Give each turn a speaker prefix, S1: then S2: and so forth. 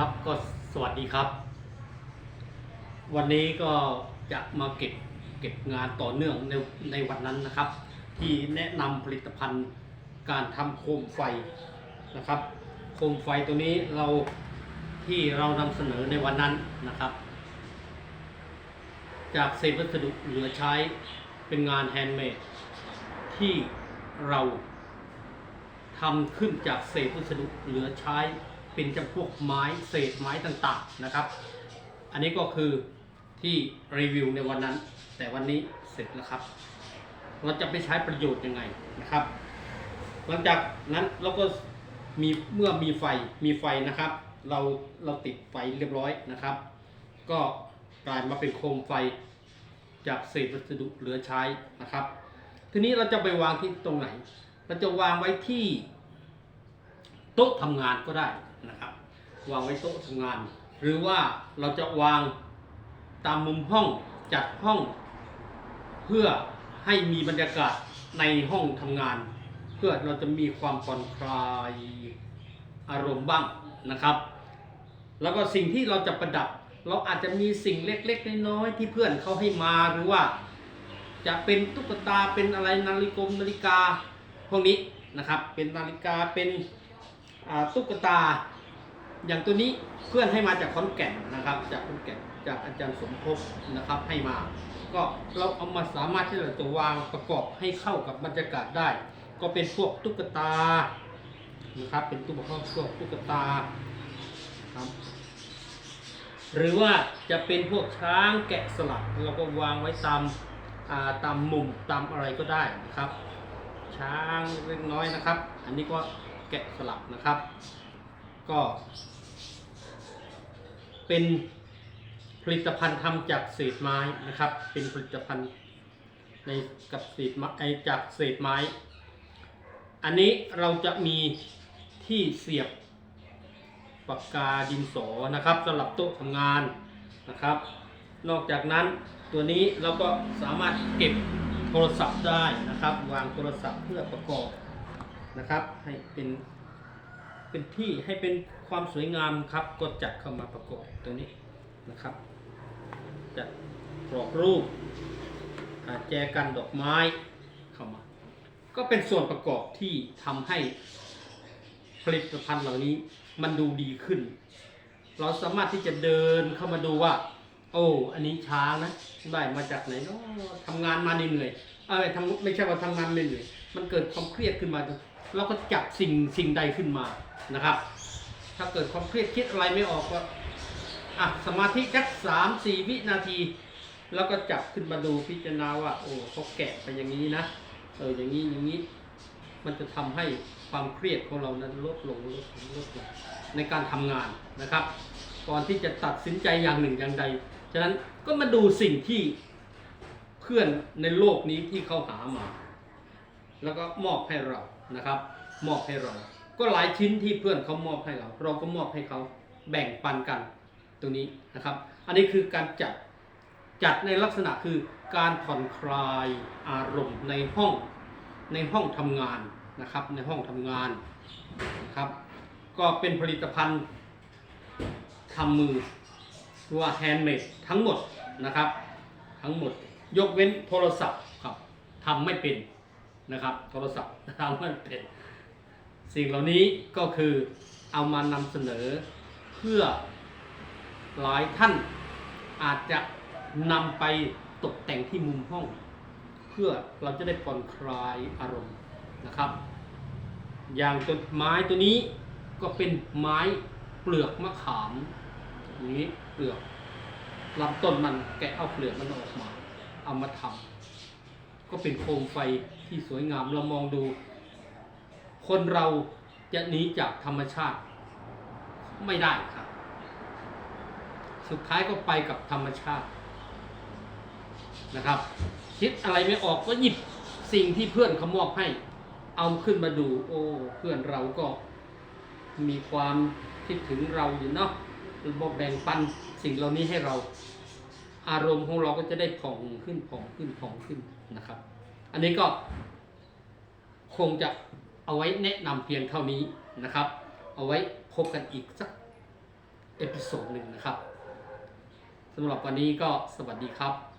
S1: ครับก็สวัสดีครับ วันนี้ก็จะมาเก็บเก็บงานต่อเนื่องในในวันนั้นนะครับ ที่แนะนำผลิตภัณฑ์การทำโคมไฟนะครับ โคมไฟตัวนี้เราที่เรานำเสนอในวันนั้นนะครับ จากเศษวัสดุเหลือใช้เป็นงานแฮนด์เมดที่เราทำขึ้นจากเศษวัสดุเหลือใช้ เป็นจำพวกไม้เศษไม้ต่างๆนะครับ อันนี้ก็คือที่รีวิวในวันนั้น แต่วันนี้เสร็จแล้วครับ เราจะไปใช้ประโยชน์ยังไงนะครับ หลังจากนั้นเราก็มีเมื่อมีไฟมีไฟนะครับ เราเราติดไฟเรียบร้อยนะครับ ก็กลายมาเป็นโคมไฟจากเศษวัสดุเหลือใช้นะครับ ทีนี้เราจะไปวางที่ตรงไหน เราจะวางไว้ที่ โต๊ะทำงานก็ได้นะครับ วางไว้โต๊ะทำงาน หรือว่าเราจะวางตามมุมห้องจัดห้อง เพื่อให้มีบรรยากาศในห้องทำงาน เพื่อเราจะมีความผ่อนคลายอารมณ์บ้างนะครับ แล้วก็สิ่งที่เราจะประดับ เราอาจจะมีสิ่งเล็กๆน้อยๆที่เพื่อนเขาให้มาหรือว่า จะเป็นตุ๊กตาเป็นอะไรนาฬิกานาฬิกาพวกนี้นะครับ เป็นนาฬิกาเป็น ตุ๊กตา อย่างตัวนี้เพื่อนให้มาจากขอนแก่นนะครับ จากขอนแก่นจากอาจารย์สมภพนะครับให้มา ก็เราเอามาสามารถที่เราจะวางประกอบให้เข้ากับบรรยากาศได้ ก็เป็นพวกตุ๊กตานะครับเป็นตุ๊กตาพวกตุ๊กตาครับหรือว่าจะเป็นพวกช้างแกะสลักเราก็วางไว้ตามาตามมุมตามอะไรก็ได้นะครับ ช้างเล็กน้อยนะครับ อันนี้ก็ แกะสลักนะครับ ก็ เป็นผลิตภัณฑ์ทำจากเศษไม้นะครับ เป็นผลิตภัณฑ์ในกับเศษไม้ไอ้จากเศษไม้ อันนี้เราจะมีที่เสียบปากกาดินสอนะครับสำหรับโต๊ะทำงานนะครับ นอกจากนั้นตัวนี้เราก็สามารถเก็บโทรศัพท์ได้นะครับ วางโทรศัพท์เพื่อประกอบ นะครับ ให้เป็นเป็นที่ให้เป็นความสวยงามครับก็จัดเข้ามาประกอบตัวนี้นะครับจัดกรอบรูปอาแจกันดอกไม้เข้ามา ก็เป็นส่วนประกอบที่ทำให้ผลิตภัณฑ์เหล่านี้มันดูดีขึ้น เราสามารถที่จะเดินเข้ามาดูว่า โอ้อันนี้ช้างนะได้มาจากไหนเนาะทำงานมาเหนื่อยเออทำไม่ใช่ว่าทำงานเหนื่อยมันเกิดความเครียดขึ้นมา เราก็จับสิ่งสิ่งใดขึ้นมานะครับ ถ้าเกิดความเครียดคิดอะไรไม่ออกก็อะสมาธิสักสามสี่วินาที แล้วก็จับขึ้นมาดูพิจารณาว่า โอ้เขาแกะไปอย่างนี้นะเอออย่างนี้อย่างนี้ มันจะทำให้ความเครียดของเรานั้นลดลงลดลงลดลงในการทำงานนะครับ ก่อนที่จะตัดสินใจอย่างหนึ่งอย่างใด ฉะนั้นก็มาดูสิ่งที่เพื่อนในโลกนี้ที่เขาหามา แล้วก็มอบให้เรา นะครับ มอบให้เรา ก็หลายชิ้นที่เพื่อนเขามอบให้เรา เราก็มอบให้เขาแบ่งปันกันตรงนี้นะครับ อันนี้คือการจัดจัดในลักษณะคือการผ่อนคลายอารมณ์ในห้องในห้องทำงานนะครับในห้องทำงานนะครับ ก็เป็นผลิตภัณฑ์ทำมือหรือว่าแฮนด์เมดทั้งหมดนะครับ ทั้งหมดยกเว้นโทรศัพท์ครับทำไม่เป็น นะครับโทรศัพท์ทำไม่เป็นสิ่งเหล่านี้ก็คือเอามานำเสนอเพื่อหลายท่านอาจจะนำไปตกแต่งที่มุมห้อง เพื่อเราจะได้ผ่อนคลายอารมณ์นะครับ อย่างต้นไม้ตัวนี้ก็เป็นไม้เปลือกมะขามอย่างนี้เปลือกลำต้นมันแกะเอาเปลือกมันออกมา เอามาทำก็เป็นโคมไฟที่สวยงามเรามองดู คนเราจะหนีจากธรรมชาติไม่ได้ครับ สุดท้ายก็ไปกับธรรมชาตินะครับ คิดอะไรไม่ออกก็หยิบสิ่งที่เพื่อนเขามอบให้ เอาขึ้นมาดู โอ้เพื่อนเราก็มีความคิดถึงเราอยู่เนาะบอกแบ่งปันสิ่งเหล่านี้ให้เรา อารมณ์ของเราก็จะได้ผ่องขึ้นผ่องขึ้นผ่องขึ้นนะครับ อันนี้ก็คงจะเอาไว้แนะนำเพียงเท่านี้นะครับ เอาไว้พบกันอีกสักเอพิโซดหนึ่งนะครับสำหรับวันนี้ก็สวัสดีครับ